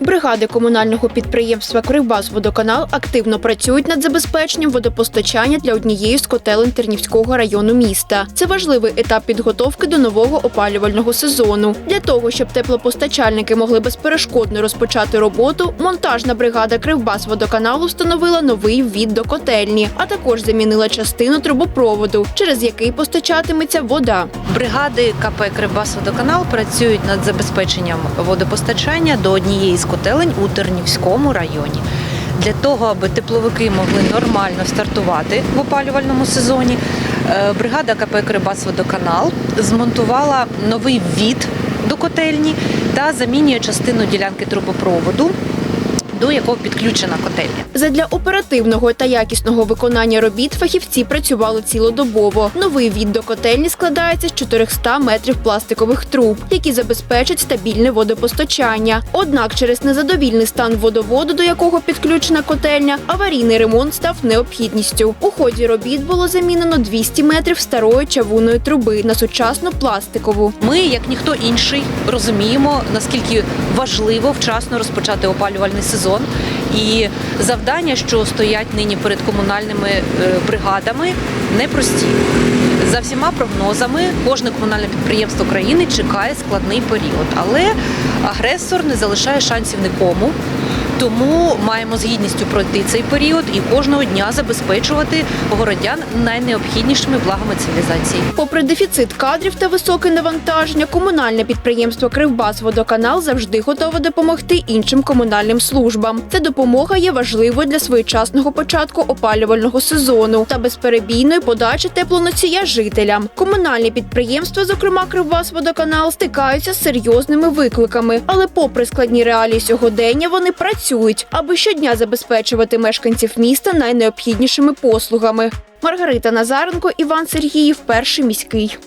Бригади комунального підприємства «Кривбасводоканал» активно працюють над забезпеченням водопостачання для однієї з котелень Тернівського району міста. Це важливий етап підготовки до нового опалювального сезону. Для того, щоб теплопостачальники могли безперешкодно розпочати роботу, монтажна бригада «Кривбасводоканалу» встановила новий ввід до котельні, а також замінила частину трубопроводу, через який постачатиметься вода. Бригади КП «Кривбасводоканал» працюють над забезпеченням водопостачання до однієї з котелень у Тернівському районі. Для того, аби тепловики могли нормально стартувати в опалювальному сезоні, е, бригада КП «Кривбасводоканал» змонтувала новий ввід до котельні та замінює частину ділянки трубопроводу, до якого підключена котельня. Задля оперативного та якісного виконання робіт фахівці працювали цілодобово. Новий від до котельні складається з 400 метрів пластикових труб, які забезпечать стабільне водопостачання. Однак через незадовільний стан водоводу, до якого підключена котельня, аварійний ремонт став необхідністю. У ході робіт було замінено 200 метрів старої чавунної труби на сучасну пластикову. Ми, як ніхто інший, розуміємо, наскільки важливо вчасно розпочати опалювальний сезон. І завдання, що стоять нині перед комунальними е, бригадами, непрості. За всіма прогнозами, кожне комунальне підприємство країни чекає складний період, але агресор не залишає шансів нікому. Тому маємо з гідністю пройти цей період і кожного дня забезпечувати городян найнеобхіднішими благами цивілізації. Попри дефіцит кадрів та високе навантаження, комунальне підприємство «Кривбасводоканал» завжди готове допомогти іншим комунальним службам. Ця допомога є важливою для своєчасного початку опалювального сезону та безперебійної подачі теплоносія жителям. Комунальні підприємства, зокрема «Кривбасводоканал», стикаються з серйозними викликами, але попри складні реалії сьогодення, вони працюють, аби щодня забезпечувати мешканців міста найнеобхіднішими послугами. Маргарита Назаренко, Іван Сергіїв, перший міський.